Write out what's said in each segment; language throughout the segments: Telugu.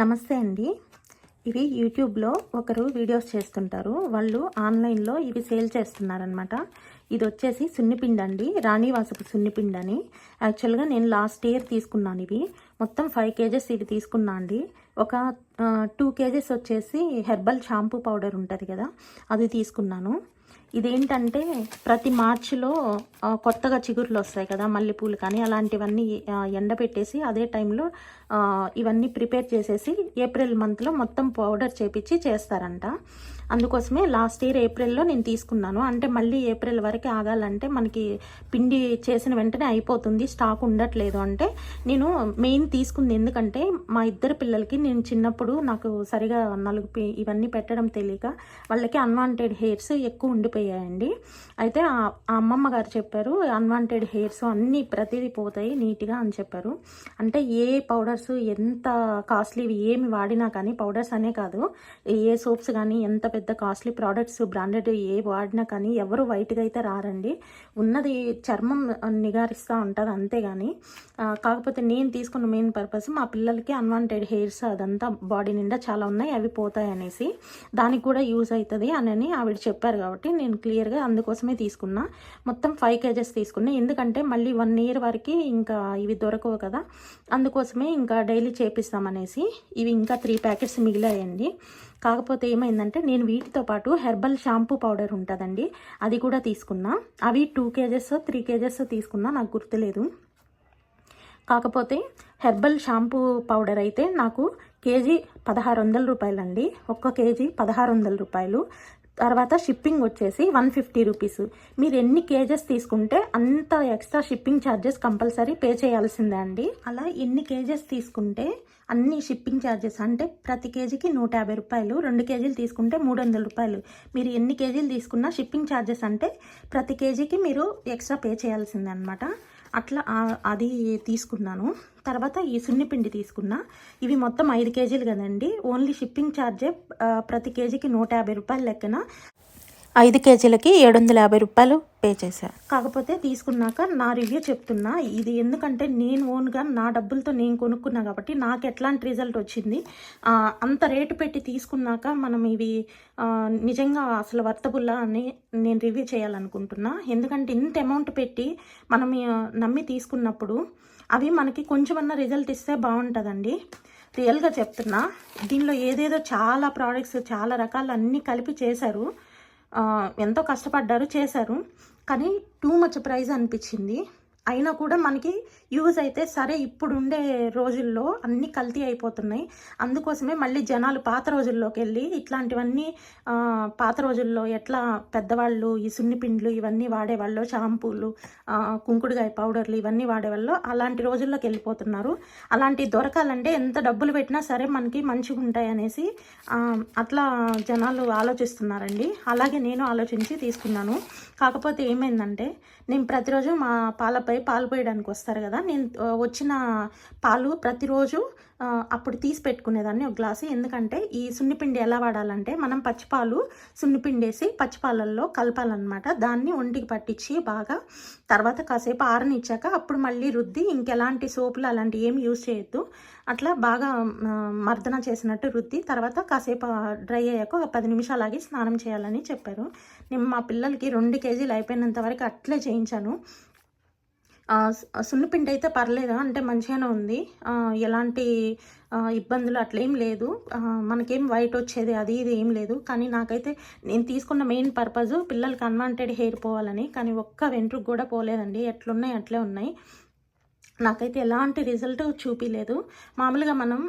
నమస్తే అండి. ఇవి యూట్యూబ్లో ఒకరు వీడియోస్ చేస్తుంటారు. వాళ్ళు ఆన్లైన్లో ఇవి సేల్ చేస్తున్నారనమాట ఇది వచ్చేసి సున్నిపిండి అండి. రాణివాసపు సున్నిపిండి అని. యాక్చువల్గా నేను లాస్ట్ ఇయర్ తీసుకున్నాను ఇవి. మొత్తం ఫైవ్ కేజెస్ ఇవి తీసుకున్నా అండి. ఒక టూ కేజెస్ వచ్చేసి హెర్బల్ షాంపూ పౌడర్ ఉంటుంది కదా అది తీసుకున్నాను. ఇదేంటంటే ప్రతి మార్చిలో కొత్తగా చిగుర్లు వస్తాయి కదా మల్లెపూలు కానీ అలాంటివన్నీ ఎండబెట్టేసి అదే టైంలో ఇవన్నీ ప్రిపేర్ చేసేసి ఏప్రిల్ మంత్లో మొత్తం పౌడర్ చేపించి చేస్తారంట. అందుకోసమే లాస్ట్ ఇయర్ ఏప్రిల్లో నేను తీసుకున్నాను. అంటే మళ్ళీ ఏప్రిల్ వరకు ఆగాలంటే మనకి పిండి చేసిన వెంటనే అయిపోతుంది స్టాక్ ఉండట్లేదు. అంటే నేను మెయిన్ తీసుకుంది ఎందుకంటే మా ఇద్దరు పిల్లలకి నేను చిన్నప్పుడు నాకు సరిగా నలుగు పి- ఇవన్నీ పెట్టడం తెలియక వాళ్ళకి అన్వాంటెడ్ హెయిర్స్ ఎక్కువ ఉండిపోయాయండి. అయితే ఆ ఆ అమ్మమ్మ గారు చెప్పారు అన్వాంటెడ్ హెయిర్స్ అన్నీ ప్రతిదీ పోతాయి నీట్గా అని చెప్పారు. అంటే ఏ పౌడర్స్ ఎంత కాస్ట్లీవి ఏమి వాడినా కానీ పౌడర్స్ అనే కాదు. ఏ సోప్స్ కానీ ఎంత పెద్ద కాస్ట్లీ ప్రోడక్ట్స్ బ్రాండెడ్ ఏ వాడినా కానీ ఎవరు వైట్గా అయితే రారండి. ఉన్నది చర్మం నిగారిస్తూ ఉంటుంది అంతేగాని కాకపోతే నేను తీసుకున్న మెయిన్ పర్పస్ మా పిల్లలకి అన్వాంటెడ్ హెయిర్స్ అదంతా బాడీ నిండా చాలా ఉన్నాయి అవి పోతాయి అనేసి. దానికి కూడా యూజ్ అవుతుంది అని ఆవిడ చెప్పారు కాబట్టి నేను క్లియర్గా అందుకోసమే తీసుకున్నా. మొత్తం ఫైవ్ కేజెస్ తీసుకున్నా. ఎందుకంటే మళ్ళీ వన్ ఇయర్ వరకు ఇంకా ఇవి దొరకవు కదా. అందుకోసమే ఇంకా డైలీ చేపిస్తామనేసి ఇవి ఇంకా త్రీ ప్యాకెట్స్ మిగిలాయండి. కాకపోతే ఏమైందంటే నేను వీటితో పాటు హెర్బల్ షాంపూ పౌడర్ ఉంటుందండి. అది కూడా తీసుకున్నా. అవి టూ కేజెస్ త్రీ కేజెస్ తీసుకున్నా నాకు గుర్తులేదు. కాకపోతే హెర్బల్ షాంపూ పౌడర్ అయితే నాకు కేజీ పదహారు వందల రూపాయలండి. ఒక్క కేజీ పదహారు వందల రూపాయలు. తర్వాత షిప్పింగ్ వచ్చేసి వన్ ఫిఫ్టీ రూపీస్ మీరు ఎన్ని కేజెస్ తీసుకుంటే అంత extra shipping charges compulsory pay చేయాల్సిందే అండి. అలా ఎన్ని కేజెస్ తీసుకుంటే అన్ని షిప్పింగ్ ఛార్జెస్ అంటే ప్రతి కేజీకి నూట యాభై రూపాయలు రెండు కేజీలు తీసుకుంటే మూడు వందల రూపాయలు. మీరు ఎన్ని కేజీలు తీసుకున్నా షిప్పింగ్ ఛార్జెస్ అంటే ప్రతి కేజీకి మీరు ఎక్స్ట్రా పే చేయాల్సిందే అనమాట అట్లా అది తీసుకున్నాను. తర్వాత ఈ సున్నిపిండి తీసుకున్నా. ఇవి మొత్తం ఐదు కేజీలు కదండి. ఓన్లీ షిప్పింగ్ ఛార్జే ప్రతి కేజీకి నూట యాభై రూపాయల లెక్కన. ఐదు కేజీలకి ఏడు వందల యాభై రూపాయలు పే చేశాను కాకపోతే తీసుకున్నాక నా రివ్యూ చెప్తున్నా ఇది ఎందుకంటే నేను ఓన్గా నా డబ్బులతో నేను కొనుక్కున్నా కాబట్టి నాకు ఎట్లాంటి రిజల్ట్ వచ్చింది? అంత రేటు పెట్టి తీసుకున్నాక మనం ఇవి నిజంగా అసలు వర్తబుల్లా అని నేను రివ్యూ చేయాలనుకుంటున్నా. ఎందుకంటే ఇంత అమౌంట్ పెట్టి మనం నమ్మి తీసుకున్నప్పుడు అవి మనకి కొంచెమన్నా రిజల్ట్ ఇస్తే బాగుంటుందండి. రియల్గా చెప్తున్నా దీనిలో ఏదేదో చాలా ప్రోడక్ట్స్ చాలా రకాలు అన్నీ కలిపి చేశారు. ఎంతో కష్టపడ్డారు చేశారు. కానీ టూ మచ్ ప్రైజ్ అనిపించింది. అయినా కూడా మనకి యూజ్ అయితే సరే ఇప్పుడు ఉండే రోజుల్లో అన్నీ కల్తీ అయిపోతున్నాయి. అందుకోసమే మళ్ళీ జనాలు పాత రోజుల్లోకి వెళ్ళి ఇట్లాంటివన్నీ పాత రోజుల్లో ఎట్లా పెద్దవాళ్ళు ఈ సున్నిపిండ్లు ఇవన్నీ వాడేవాళ్ళు షాంపూలు కుంకుడుగాయ పౌడర్లు ఇవన్నీ వాడేవాళ్ళు అలాంటి రోజుల్లోకి వెళ్ళిపోతున్నారు. అలాంటి దొరకాలంటే ఎంత డబ్బులు పెట్టినా సరే మనకి మంచిగా ఉంటాయి అనేసి అట్లా జనాలు ఆలోచిస్తున్నారండి. అలాగే నేను ఆలోచించి తీసుకున్నాను. కాకపోతే ఏమైందంటే నేను ప్రతిరోజు మా పాలపై పాలు పోయడానికి వస్తారు కదా. నేను వచ్చిన పాలు ప్రతిరోజు అప్పుడు తీసి పెట్టుకునేదాన్ని ఒక గ్లాసు. ఎందుకంటే ఈ సున్నిపిండి ఎలా వాడాలంటే మనం పచ్చిపాలు సున్నిపిండి వేసి పచ్చిపాలల్లో కలపాలన్నమాట. దాన్ని ఒంటికి పట్టించి బాగా తర్వాత కాసేపు ఆరనిచ్చాక అప్పుడు మళ్ళీ రుద్ది ఇంకెలాంటి సోపులు అలాంటి ఏమి యూజ్ చేయొద్దు. అట్లా బాగా మర్దన చేసినట్టు రుద్ది తర్వాత కాసేపు డ్రై అయ్యాక ఒక పది నిమిషాలు ఆగి స్నానం చేయాలని చెప్పారు. నేను మా పిల్లలకి రెండు కేజీలు అయిపోయినంత వరకు అట్లే చేయించాను. సున్ను పిండి సున్నిపిండి అయితే పర్లేదు? అంటే మంచిగానే ఉంది. ఎలాంటి ఇబ్బందులు అట్లేం లేదు. మనకేం వైట్ వచ్చేది అది ఇది ఏం లేదు. కానీ నాకైతే నేను తీసుకున్న మెయిన్ పర్పస్ పిల్లలకి అన్వాంటెడ్ హెయిర్ పోవాలని. కానీ ఒక్క వెంట్రుకు కూడా పోలేదండి. ఎట్లున్నాయి అట్లే ఉన్నాయి. నాకైతే ఎలాంటి రిజల్ట్ చూపించలేదు మామూలుగా మనం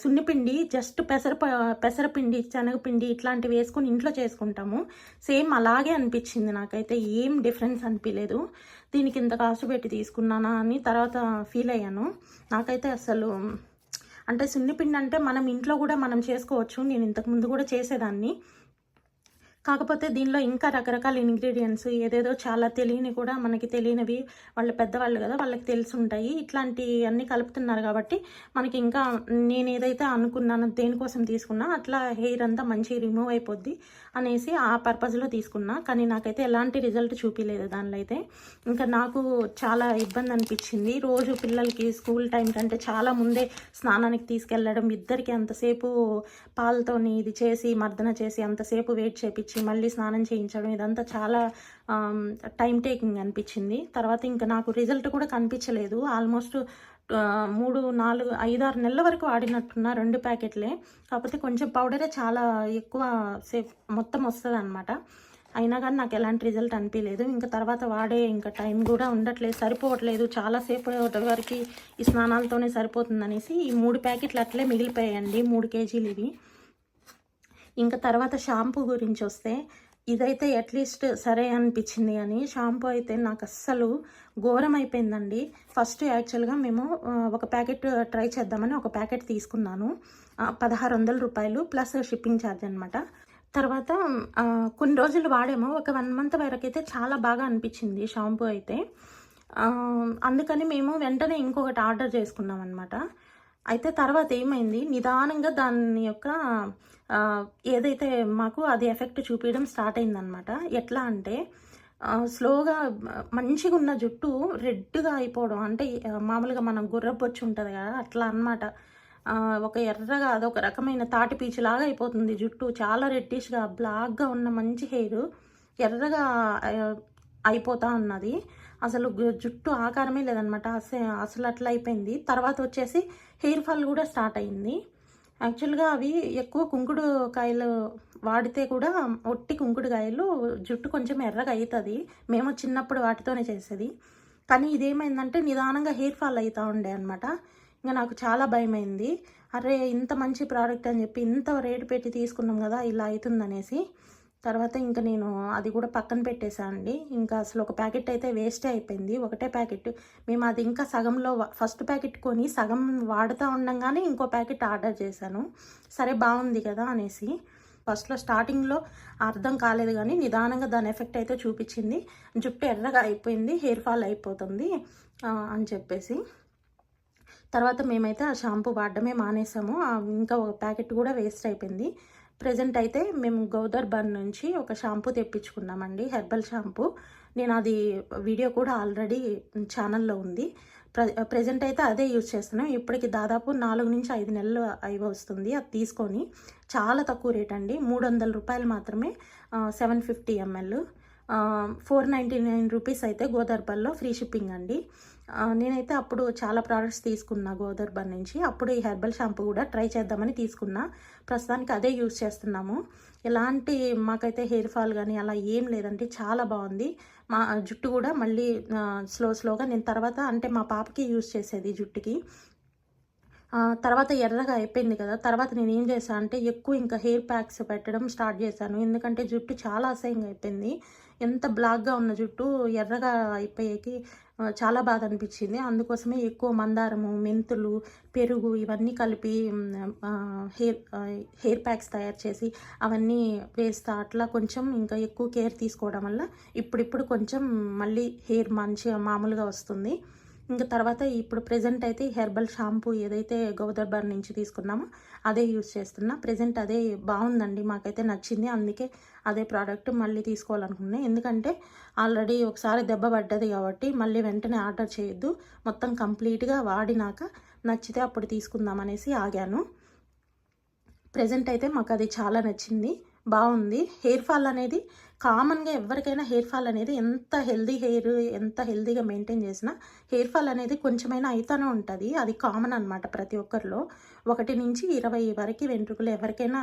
సున్నిపిండి జస్ట్ పెసర ప- పెసరపిండి శనగపిండి ఇట్లాంటివి వేసుకొని ఇంట్లో చేసుకుంటాము. సేమ్ అలాగే అనిపించింది నాకైతే. ఏం డిఫరెన్స్ అనిపించలేదు దీనికి ఇంత కాస్ట్ పెట్టి తీసుకున్నానా అని తర్వాత ఫీల్ అయ్యాను. నాకైతే అసలు అంటే సున్నిపిండి అంటే మనం ఇంట్లో కూడా మనం చేసుకోవచ్చు. నేను ఇంతకు ముందు కూడా చేసేదాన్ని. కాకపోతే దీనిలో ఇంకా రకరకాల ఇంగ్రీడియంట్స్ ఏదేదో చాలా తెలియని కూడా మనకి తెలియనివి వాళ్ళు పెద్దవాళ్ళు కదా వాళ్ళకి తెలిసి ఉంటాయి ఇట్లాంటి అన్నీ కలుపుతున్నారు కాబట్టి మనకి ఇంకా నేను ఏదైతే అనుకున్నానో దేనికోసం తీసుకున్నా అట్లా హెయిర్ అంతా మంచి రిమూవ్ అయిపోద్ది అనేసి ఆ పర్పస్లో తీసుకున్నా. కానీ నాకైతే ఎలాంటి రిజల్ట్ చూపించలేదు దానిలో అయితే. ఇంకా నాకు చాలా ఇబ్బంది అనిపించింది. రోజు పిల్లలకి స్కూల్ టైం కంటే చాలా ముందే స్నానానికి తీసుకెళ్ళడం ఇద్దరికి అంతసేపు పాలతోని ఇది చేసి మర్దన చేసి అంతసేపు వెయిట్ చేపించి మళ్ళీ స్నానం చేయించడం ఇదంతా చాలా టైం టేకింగ్ అనిపించింది. తర్వాత ఇంకా నాకు రిజల్ట్ కూడా కనిపించలేదు. ఆల్మోస్ట్ మూడు నాలుగు ఐదు ఆరు నెలల వరకు వాడినట్టున్న రెండు ప్యాకెట్లే. కాకపోతే కొంచెం పౌడరే చాలా ఎక్కువ సేఫ్ మొత్తం వస్తుంది అనమాట అయినా కానీ నాకు ఎలాంటి రిజల్ట్ అనిపించలేదు ఇంకా తర్వాత వాడే ఇంకా టైం కూడా ఉండట్లేదు సరిపోవట్లేదు. చాలాసేపు వరకు ఈ స్నానాలతోనే సరిపోతుంది అనేసి ఈ మూడు ప్యాకెట్లు అట్లే మిగిలిపోయాయండి మూడు కేజీలు ఇవి. ఇంకా తర్వాత షాంపూ గురించి వస్తే ఇదైతే అట్లీస్ట్ సరే అనిపించింది అని. షాంపూ అయితే నాకు అస్సలు ఘోరం అయిపోయిందండి ఫస్ట్ యాక్చువల్గా మేము ఒక ప్యాకెట్ ట్రై చేద్దామని ఒక ప్యాకెట్ తీసుకున్నాను. పదహారు వందల రూపాయలు ప్లస్ షిప్పింగ్ ఛార్జ్ అనమాట తర్వాత కొన్ని రోజులు వాడాము. ఒక వన్ మంత్ వరకు అయితే చాలా బాగా అనిపించింది షాంపూ అయితే. అందుకని మేము వెంటనే ఇంకొకటి ఆర్డర్ చేసుకున్నాం అనమాట అయితే తర్వాత ఏమైంది? నిదానంగా దాని యొక్క ఏదైతే మాకు అది ఎఫెక్ట్ చూపించడం స్టార్ట్ అయిందనమాట ఎట్లా అంటే స్లోగా మంచిగా ఉన్న జుట్టు రెడ్గా అయిపోవడం. అంటే మామూలుగా మనం గుర్రబొచ్చు ఉంటుంది కదా అట్లా అన్నమాట. ఒక ఎర్రగా అదొక రకమైన తాటి పీచులాగా అయిపోతుంది జుట్టు. చాలా రెడ్డిష్గా బ్లాక్గా ఉన్న మంచి హెయిర్ ఎర్రగా అయిపోతా ఉన్నది. అసలు జుట్టు ఆకారమే లేదనమాట అసలు అసలు అట్లా అయిపోయింది. తర్వాత వచ్చేసి హెయిర్ ఫాల్ కూడా స్టార్ట్ అయింది. యాక్చువల్గా అవి ఎక్కువ కుంకుడు కాయలు వాడితే కూడా ఒట్టి కుంకుడుకాయలు జుట్టు కొంచెం ఎర్రగా అవుతుంది మేము చిన్నప్పుడు వాటితోనే చేసేది. కానీ ఇదేమైందంటే నిదానంగా హెయిర్ ఫాల్ అవుతూ ఉండే అనమాట ఇంకా నాకు చాలా భయమైంది. అరే ఇంత మంచి ప్రోడక్ట్ అని చెప్పి ఇంత రేటు పెట్టి తీసుకున్నాం కదా ఇలా అవుతుందనేసి తర్వాత ఇంకా నేను అది కూడా పక్కన పెట్టేశాను అండి. ఇంకా అసలు ఒక ప్యాకెట్ అయితే వేస్టే అయిపోయింది. ఒకటే ప్యాకెట్. మేము అది ఇంకా సగంలో ఫస్ట్ ప్యాకెట్ కొని సగం వాడుతూ ఉండంగానే ఇంకో ప్యాకెట్ ఆర్డర్ చేశాను. సరే బాగుంది కదా అనేసి. ఫస్ట్లో స్టార్టింగ్లో అర్థం కాలేదు కానీ నిదానంగా దాని ఎఫెక్ట్ అయితే చూపించింది. జుట్టు ఎర్రగా అయిపోయింది హెయిర్ ఫాల్ అయిపోతుంది అని చెప్పేసి. తర్వాత మేమైతే ఆ షాంపూ వాడడమే మానేసాము. ఇంకా ఒక ప్యాకెట్ కూడా వేస్ట్ అయిపోయింది. ప్రజెంట్ అయితే మేము గౌదర్ బన్ నుంచి ఒక షాంపూ తెప్పించుకున్నామండి హెర్బల్ షాంపూ. నేను అది వీడియో కూడా ఆల్రెడీ ఛానల్లో ఉంది. ప్ర ప్రజెంట్ అయితే అదే యూజ్ చేస్తున్నాం. ఇప్పటికి దాదాపు నాలుగు నుంచి ఐదు నెలలు అయి వస్తుంది. అది తీసుకొని చాలా తక్కువ రేట్ అండి. మూడు వందల రూపాయలు మాత్రమే seven fifty ML. Four ninety nine rupees అయితే గోదర్బల్లో ఫ్రీ షిప్పింగ్ అండి. నేనైతే అప్పుడు చాలా ప్రోడక్ట్స్ తీసుకున్నా గోదర్బన్ నుంచి. అప్పుడు ఈ హెర్బల్ షాంపూ కూడా ట్రై చేద్దామని తీసుకున్నా. ప్రస్తుతానికి అదే యూస్ చేస్తున్నాము. ఎలాంటి మాకైతే హెయిర్ ఫాల్ కానీ అలా ఏం లేదంటే చాలా బాగుంది. మా జుట్టు కూడా మళ్ళీ స్లో స్లోగా నేను తర్వాత అంటే మా పాపకి యూస్ చేసేది జుట్టుకి. తర్వాత ఎర్రగా అయిపోయింది కదా తర్వాత నేను ఏం చేశాను అంటే ఎక్కువ ఇంకా హెయిర్ ప్యాక్స్ పెట్టడం స్టార్ట్ చేశాను. ఎందుకంటే జుట్టు చాలా అసహ్యంగా అయిపోయింది. ఎంత బ్లాక్గా ఉన్న జుట్టు ఎర్రగా అయిపోయేకి చాలా బాధ అనిపించింది. అందుకోసమే ఎక్కువ మందారము మెంతులు పెరుగు ఇవన్నీ కలిపి హెయిర్ హెయిర్ ప్యాక్స్ తయారు చేసి అవన్నీ వేస్తా. అట్లా కొంచెం ఇంకా ఎక్కువ కేర్ తీసుకోవడం వల్ల ఇప్పుడిప్పుడు కొంచెం మళ్ళీ హెయిర్ మంచిగా మామూలుగా వస్తుంది. ఇంకా తర్వాత ఇప్పుడు ప్రెజెంట్ అయితే హెర్బల్ షాంపూ ఏదైతే గోదర్బార్ నుంచి తీసుకున్నామో అదే యూజ్ చేస్తున్నా. ప్రెజెంట్ అదే బాగుందండి మాకైతే నచ్చింది. అందుకే అదే ప్రోడక్ట్ మళ్ళీ తీసుకోవాలనుకున్నాను ఎందుకంటే ఆల్రెడీ ఒకసారి దెబ్బ పడ్డది కాబట్టి మళ్ళీ వెంటనే ఆర్డర్ చేయొద్దు. మొత్తం కంప్లీట్గా వాడినాక నచ్చితే అప్పుడు తీసుకుందాం అనేసి ఆగాను. ప్రజెంట్ అయితే మాకు అది చాలా నచ్చింది. బాగుంది. హెయిర్ ఫాల్ అనేది కామన్గా ఎవరికైనా హెయిర్ ఫాల్ అనేది ఎంత హెల్దీ హెయిర్ ఎంత హెల్దీగా మెయింటైన్ చేసినా హెయిర్ ఫాల్ అనేది కొంచెమైనా అయితేనే ఉంటుంది. అది కామన్ అనమాట ప్రతి ఒక్కరిలో. ఒకటి నుంచి ఇరవై వరకు వెంట్రుకలు ఎవరికైనా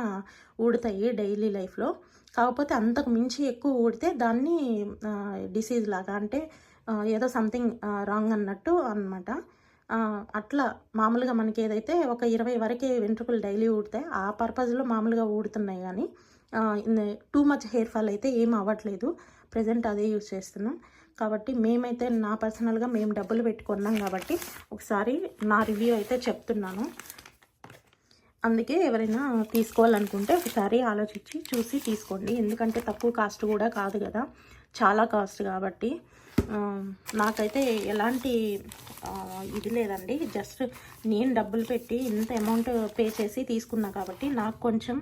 ఊడతాయి డైలీ లైఫ్లో కాకపోతే అంతకు మించి ఎక్కువ ఊడితే దాన్ని డిసీజ్ లాగా అంటే ఏదో సంథింగ్ రాంగ్ అన్నట్టు అనమాట అట్లా మామూలుగా మనకి ఏదైతే ఒక ఇరవై వరకే వెంట్రుకలు డైలీ ఊడతాయి ఆ పర్పస్లో మామూలుగా ఊడుతున్నాయి కానీ టూ మచ్ హెయిర్ ఫాల్ అయితే ఏం అవ్వట్లేదు. ప్రజెంట్ అదే యూజ్ చేస్తున్నాం. కాబట్టి మేమైతే నా పర్సనల్గా మేము డబ్బులు పెట్టుకున్నాం కాబట్టి ఒకసారి నా రివ్యూ అయితే చెప్తున్నాను. అందుకే ఎవరైనా తీసుకోవాలనుకుంటే ఒకసారి ఆలోచించి చూసి తీసుకోండి. ఎందుకంటే తక్కువ కాస్ట్ కూడా కాదు కదా. చాలా కాస్ట్ కాబట్టి నాకైతే ఎలాంటి ఇది లేదండి. జస్ట్ నేను డబ్బులు పెట్టి ఇంత అమౌంట్ పే చేసి తీసుకున్నా కాబట్టి నాకు కొంచెం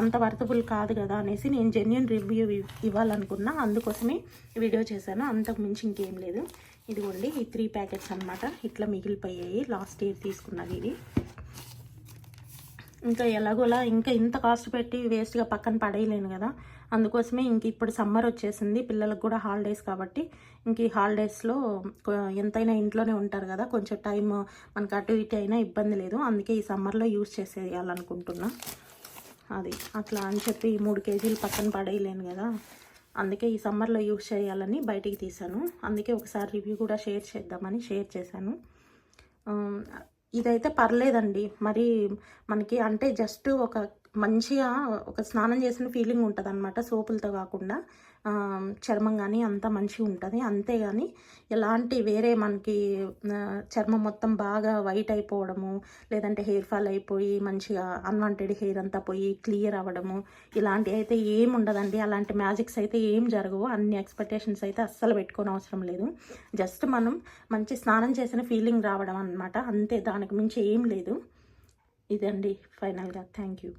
అంత వర్తబుల్ కాదు కదా అనేసి నేను జెన్యున్ రివ్యూ ఇవ్వాలనుకున్నా. అందుకోసమే వీడియో చేశాను. అంతకు మించి ఇంకేం లేదు. ఇదిగోండి ఈ త్రీ ప్యాకెట్స్ అనమాట ఇట్లా మిగిలిపోయాయి. లాస్ట్ ఇయర్ తీసుకున్నది ఇది ఇంకా ఎలాగోలా ఇంకా ఇంత కాస్ట్ పెట్టి వేస్ట్గా పక్కన పడేయలేను కదా. అందుకోసమే ఇంక ఇప్పుడు సమ్మర్ వచ్చేసింది. పిల్లలకు కూడా హాలిడేస్ కాబట్టి ఇంక ఈ హాలిడేస్లో ఎంతైనా ఇంట్లోనే ఉంటారు కదా. కొంచెం టైం మనకు అటు ఇటు అయినా ఇబ్బంది లేదు. అందుకే ఈ సమ్మర్లో యూస్ చేసేయాలనుకుంటున్నా. అది అట్లా అని చెప్పి మూడు కేజీలు పక్కన పడేయలేను కదా. అందుకే ఈ సమ్మర్లో యూస్ చేయాలని బయటికి తీసాను అందుకే ఒకసారి రివ్యూ కూడా షేర్ చేద్దామని షేర్ చేశాను. ఇదైతే పర్లేదండి. మరి మనకి అంటే జస్ట్ ఒక మంచిగా ఒక స్నానం చేసిన ఫీలింగ్ ఉంటుంది అనమాట సోపులతో కాకుండా. చర్మం కానీ అంతా మంచిగా ఉంటుంది. అంతేగాని ఎలాంటి వేరే మనకి చర్మం మొత్తం బాగా వైట్ అయిపోవడము లేదంటే హెయిర్ ఫాల్ అయిపోయి మంచిగా అన్వాంటెడ్ హెయిర్ అంతా పోయి క్లియర్ అవ్వడము ఇలాంటివి అయితే ఏం ఉండదండి. అలాంటి మ్యాజిక్స్ అయితే ఏం జరగవు. అన్ని ఎక్స్పెక్టేషన్స్ అయితే అస్సలు పెట్టుకోని అవసరం లేదు. జస్ట్ మనం మంచి స్నానం చేసిన ఫీలింగ్ రావడం అనమాట అంతే దానికి మించి ఏం లేదు. ఇదండి ఫైనల్గా థ్యాంక్ యూ